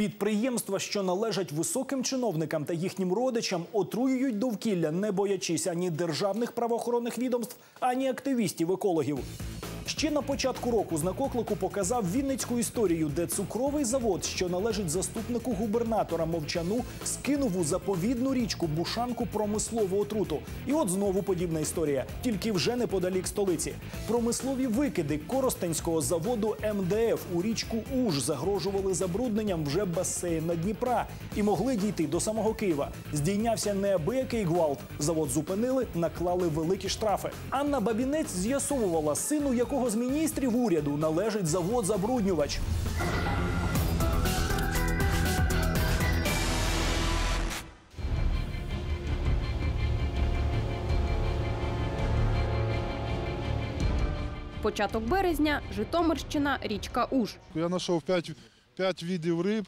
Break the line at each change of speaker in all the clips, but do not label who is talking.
Підприємства, що належать високим чиновникам та їхнім родичам, отруюють довкілля, не боячись ані державних правоохоронних відомств, ані активістів-екологів. Ще на початку року знак оклику показав Вінницьку історію, де цукровий завод, що належить заступнику губернатора Мовчану, скинув у заповідну річку Бушанку промислову отруту. І от знову подібна історія, тільки вже неподалік столиці. Промислові викиди Коростенського заводу МДФ у річку Уж загрожували забрудненням вже басейна Дніпра і могли дійти до самого Києва. Здійнявся неабиякий гвалт. Завод зупинили, наклали великі штрафи. Анна Бабінець з'ясовувала сину, якого з міністрів уряду належить завод забруднювач.
Початок березня, Житомирщина, річка Уж.
Я нашел пять, пять видов рыб.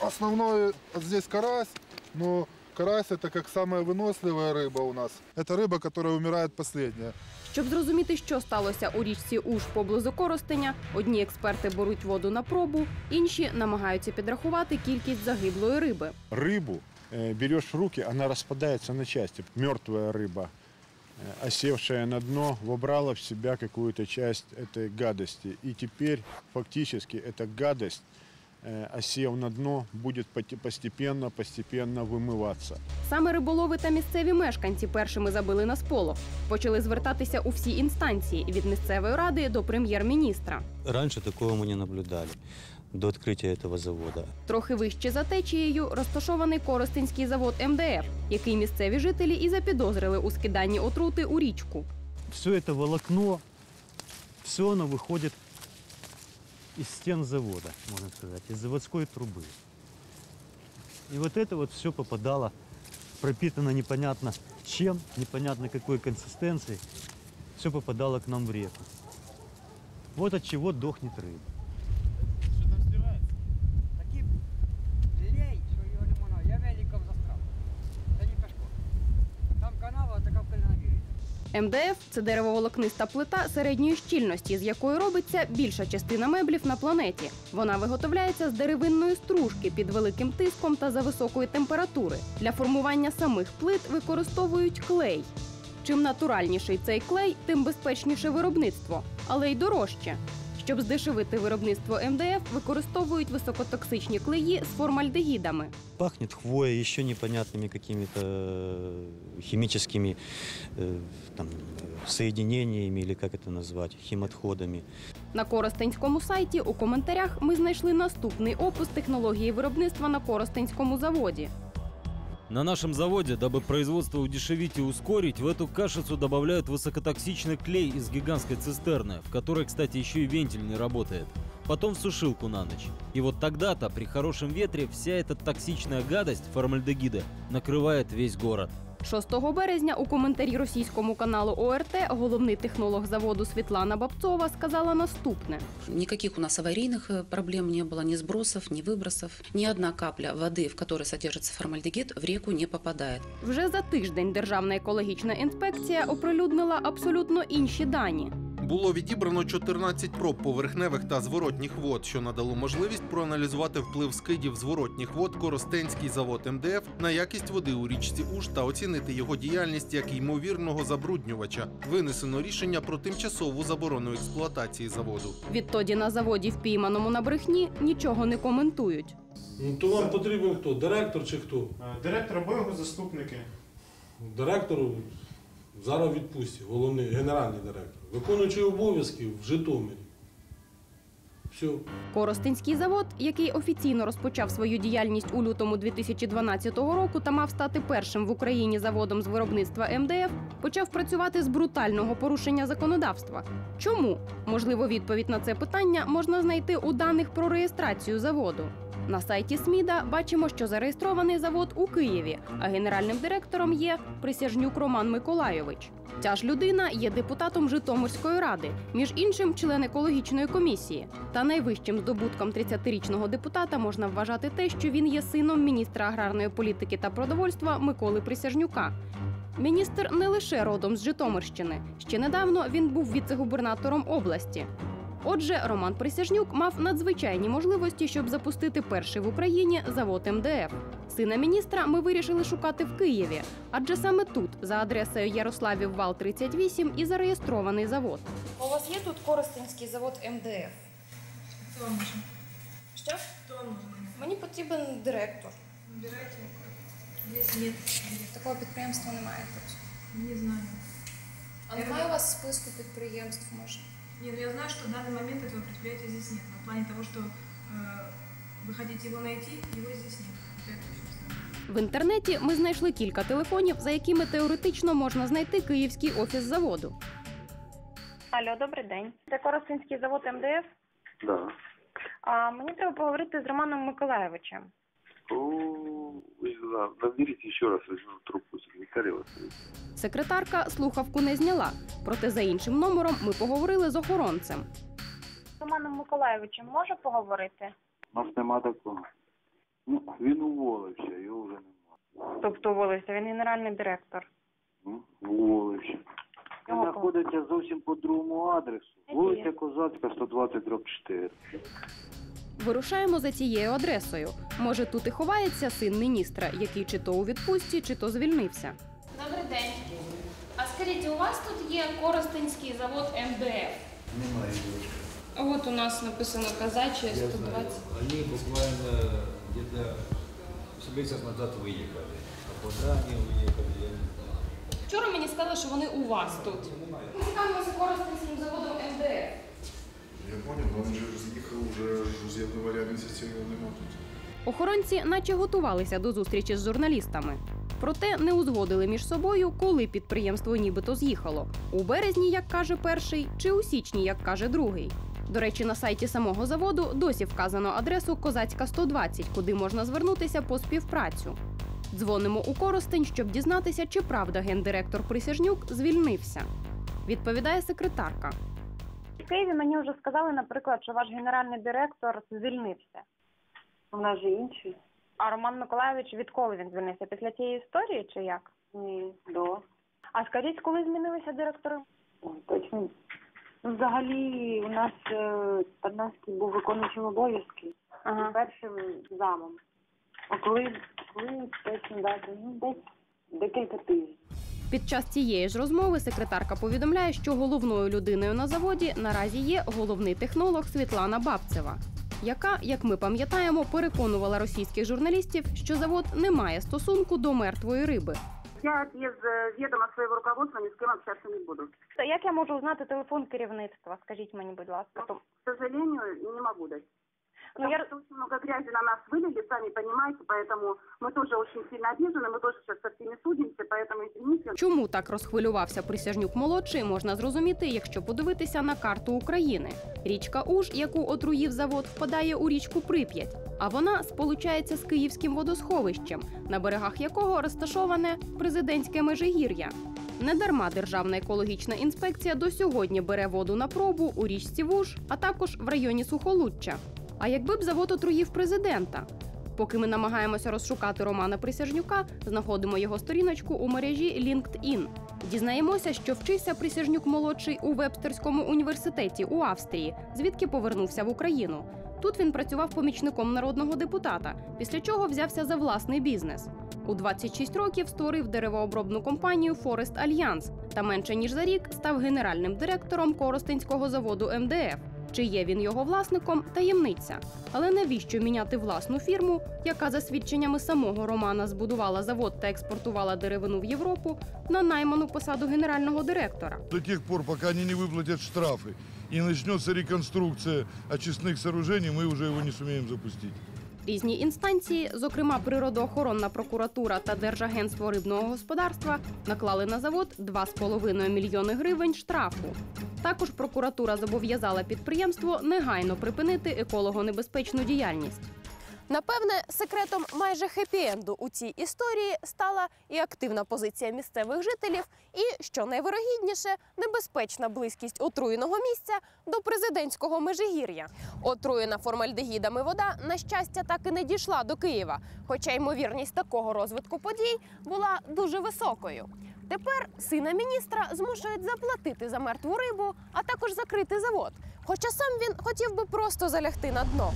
Основной вот здесь карась, но карась это как самая выносливая рыба у нас. Это рыба, которая умирает последняя.
Щоб зрозуміти, що сталося у річці Уж поблизу Коростеня, одні експерти беруть воду на пробу, інші намагаються підрахувати кількість загиблої риби.
рыбу э, берешь в руки, она распадается на части. Мертвая рыба, э, осевшая на дно, вобрала в себя какую-то часть этой гадости. И теперь фактически эта гадость, э, осев на дно, будет поте- постепенно, постепенно вымываться.
Саме риболови та місцеві мешканці першими забили на сполох. Почали звертатися у всі інстанції від місцевої ради до прем'єр-міністра.
Раньше такого мы не наблюдали до открытия этого завода.
Трохи вище за течією розташований Коростенський завод МДФ, який місцеві жителі і запідозрили у скиданні отрути у річку.
Все это волокно, все оно выходит из стен завода, можно сказать, из заводской трубы. И вот это вот все попадало, пропитано непонятно чем, непонятно какой консистенцией, все попадало к нам в реку. Вот от чего дохнет рыба.
МДФ це деревоволокниста плита середньої щільності, з якої робиться більша частина меблів на планеті. Вона виготовляється з деревинної стружки під великим тиском та за високої температури. Для формування самих плит використовують клей. Чим натуральніший цей клей, тим безпечніше виробництво, але й дорожче. Щоб здешевити виробництво МДФ, використовують високотоксичні клеї з формальдегідами.
Пахнет хвоей, еще непонятными какими-то э, химическими э, там, э, соединениями, или как это назвать, химотходами.
На Коростенському сайті у коментарях ми знайшли наступний опис технології виробництва на Коростенському заводі.
На нашем заводе, дабы производство удешевить и ускорить, в эту кашицу добавляют высокотоксичный клей из гигантской цистерны, в которой, кстати, еще и вентиль не работает. Потом в сушилку на ночь. И вот тогда-то, при хорошем ветре, вся эта токсичная гадость формальдегида накрывает весь город.
6 березня у коментарі російському каналу ОРТ головний технолог заводу Світлана Бабцова сказала наступне:
Никаких у нас аварийных э, проблем не было, ни сбросов, ни выбросов. Ни одна капля воды, в которой содержится формальдегид, в реку не попадает.
вже за тиждень Державна екологічна інспекція оприлюднила абсолютно інші дані.
Було відібрано 14 проб поверхневих та зворотніх вод, що надало можливість проаналізувати вплив скидів зворотніх вод Коростенський завод МДФ на якість води у річці Уж та оцінити його діяльність як ймовірного забруднювача. Винесено рішення про тимчасову заборону експлуатації заводу.
Відтоді на заводі, впійманому на брехні, нічого не коментують.
Ну, то вам потрібен хто? Директор чи хто?
Директор або його заступники.
Директор зараз у відпустці, головний генеральний директор. Виконуючий обов'язки в Житомирі. Все.
Коростенський завод, який офіційно розпочав свою діяльність у лютому 2012 року та мав стати першим в Україні заводом з виробництва МДФ, почав працювати з брутального порушення законодавства. Чому? Можливо, відповідь на це питання можна знайти у даних про реєстрацію заводу. На сайті СМІДа бачимо, що зареєстрований завод у Києві, а генеральним директором є Присяжнюк Роман Миколайович. Ця ж людина є депутатом Житомирської ради, між іншим, член екологічної комісії. Та найвищим здобутком 30-річного депутата можна вважати те, що він є сином міністра аграрної політики та продовольства Миколи Присяжнюка. Міністр не лише родом з Житомирщини. Ще недавно він був віце-губернатором області. Отже, Роман Присяжнюк мав надзвичайні можливості, щоб запустити перший в Україні завод МДФ. Сина міністра ми вирішили шукати в Києві, адже саме тут, за адресою Ярославів Вал 38, і зареєстрований завод.
У вас є тут Коростенський завод МДФ?
Вам?
Що?
Нужен?
Мені потрібен директор.
Здесь нет.
Такого підприємства немає тут.
Не знаю.
А немає у вас списку підприємств, може?
Не, ну я знаю, что в данный момент этого предприятия здесь нет. Но в плане того, что э, вы хотите его найти, его здесь нет. Это я точно знаю.
В інтернеті ми знайшли кілька телефонів, за якими теоретично можна знайти київський офіс заводу.
Алло, добрий день. Це Коростенський завод МДФ.
Да.
А мені треба поговорити з Романом Миколаєвичем.
О, вы наберите еще раз, возьму трубку секретаря.
Секретарка слухавку не зняла, проте за іншим номером ми поговорили з охоронцем.
З Романом Миколаєвичем можу поговорити?
У нас нема такого. Ну, він уволився, його вже нема.
Тобто уволився, він генеральний директор.
Ну, уволився. Він знаходиться зовсім по другому адресу.
Який?
Вулиця Козацька, 120 дроб 4.
Вирушаємо за цією адресою. Може, тут і ховається син міністра, який чи то у відпустці, чи то звільнився.
Добрий день. А скажіть, у вас тут є Коростенський завод МДФ?
Немає дочки.
От у нас написано казаче
Я знаю. Они буквально где-то с назад выехали. А они уехали, я не знаю.
Вчора мені сказали, що вони у вас тут. Ми цікавимося Коростенським заводом МДФ.
Я понял, но он же разъехал уже з января месяца его нема тут.
Охоронці наче готувалися до зустрічі з журналістами. Проте не узгодили між собою, коли підприємство нібито з'їхало у березні, як каже перший, чи у січні, як каже другий. До речі, на сайті самого заводу досі вказано адресу Козацька 120, куди можна звернутися по співпрацю. Дзвонимо у Коростень, щоб дізнатися, чи правда гендиректор Присяжнюк звільнився. Відповідає секретарка.
В Києві мені вже сказали, наприклад, що ваш генеральний директор звільнився. У нас же інший. А Роман Миколаївич відколи він звільнився? Після тієї історії чи як? Ні, до. А скажіть, коли змінилися директори?
Точно. Ну, взагалі, у нас е, Тарнавський був виконуючим обов'язки
Ага.
і першим замом. А коли, коли точно дати? Ну, десь декілька тижнів.
Під час цієї ж розмови секретарка повідомляє, що головною людиною на заводі наразі є головний технолог Світлана Бабцева, яка, як ми пам'ятаємо, переконувала російських журналістів, що завод не має стосунку до мертвої риби.
Я без відома свого руководства ні з ким общатися не буду.
Як я можу узнати телефон керівництва? Скажіть мені, будь ласка. То-
К сожалению, не могу дать.
Ну,
Потому
я-
что очень много грязи на нас вылили, сами понимаете, поэтому мы тоже очень сильно обижены, мы тоже сейчас со всеми судимся, поэтому извините.
Чому так розхвилювався присяжнюк молодший, можна зрозуміти, якщо подивитися на карту України. Річка Уж, яку отруїв завод, впадає у річку Прип'ять, а вона сполучається з київським водосховищем, на берегах якого розташоване президентське межигір'я. Недарма Державна екологічна інспекція до сьогодні бере воду на пробу у річці Вуж, а також в районі Сухолуччя. А якби б завод отруїв президента? Поки ми намагаємося розшукати Романа Присяжнюка, знаходимо його сторіночку у мережі LinkedIn. Дізнаємося, що вчився Присяжнюк молодший у Вебстерському університеті у Австрії, звідки повернувся в Україну. Тут він працював помічником народного депутата, після чого взявся за власний бізнес. У 26 років створив деревообробну компанію Форест Альянс та менше ніж за рік став генеральним директором Коростенського заводу МДФ. Чи є він його власником таємниця. Але навіщо міняти власну фірму, яка за свідченнями самого Романа збудувала завод та експортувала деревину в Європу, на найману посаду генерального директора?
До тех пор, пока они не выплатят штрафы и начнется реконструкция очистных сооружений, мы уже его не сумеем запустить.
Різні інстанції, зокрема природоохоронна прокуратура та Держагентство рибного господарства, наклали на завод 2,5 мільйони гривень штрафу. Також прокуратура зобов'язала підприємство негайно припинити екологонебезпечну діяльність.
Напевне, секретом майже хеппі-енду у цій історії стала і активна позиція місцевих жителів, і, що найвирогідніше, небезпечна близькість отруєного місця до президентського межигір'я. Отруєна формальдегідами вода, на щастя, так і не дійшла до Києва, хоча ймовірність такого розвитку подій була дуже високою. Тепер сина міністра змушують заплатити за мертву рибу, а також закрити завод.
Хоча сам він хотів би просто залягти на дно.